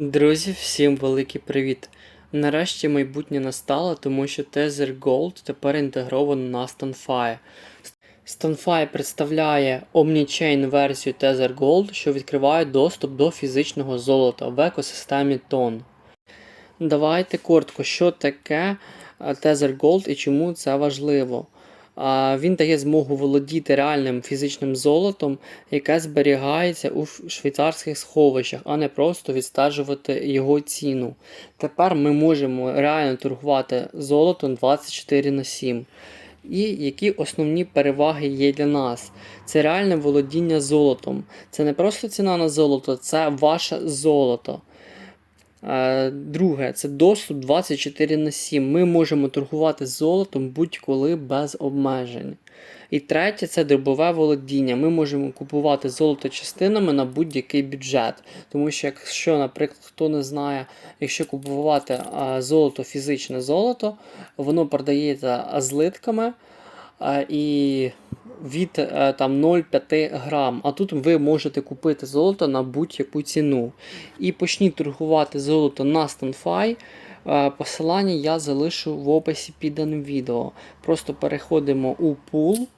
Друзі, всім великий привіт! Нарешті майбутнє настало, тому що Tether Gold тепер інтегровано на StanFi. StanFi представляє Omnichain версію Tether Gold, що відкриває доступ до фізичного золота в екосистемі TON. Давайте коротко, що таке е, Tether Gold і чому це важливо. Він дає змогу володіти реальним фізичним золотом, яке зберігається у швейцарських сховищах, а не просто відстежувати його ціну. Тепер ми можемо реально торгувати золотом 24 на 7. І які основні переваги є для нас? Це реальне володіння золотом. Це не просто ціна на золото, це ваше золото. Друге, це доступ 24 на 7. Ми можемо торгувати золотом будь-коли без обмежень. І третє це дробове володіння. Ми можемо купувати золото частинами на будь-який бюджет. Тому що, якщо, наприклад, хто не знає, якщо купувати золото, фізичне золото, воно продається злитками. І від е, там 0,5 грам. А тут ви можете купити золото на будь-яку ціну. І почніть торгувати золото на StanFi. Е, Посилання я залишу в описі під даним відео. Просто переходимо у пул.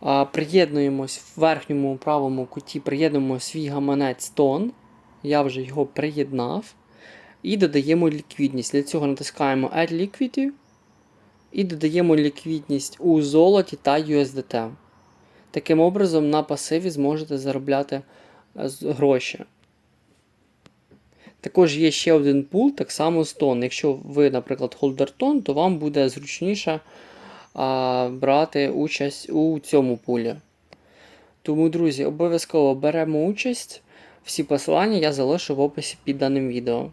А, Приєднуємось в верхньому правому куті, приєднуємо свій гаманець тон. Я вже його приєднав. І додаємо ліквідність. Для цього натискаємо Add Liquidity і додаємо ліквідність у золоті та USDT. Таким образом, на пасиві зможете заробляти е, гроші. Також є ще один пул, так само з тон. Якщо ви, наприклад, холдер тон, то вам буде зручніше а, брати участь у цьому пулі. Тому, друзі, обов'язково беремо участь. Всі посилання я залишу в описі під даним відео.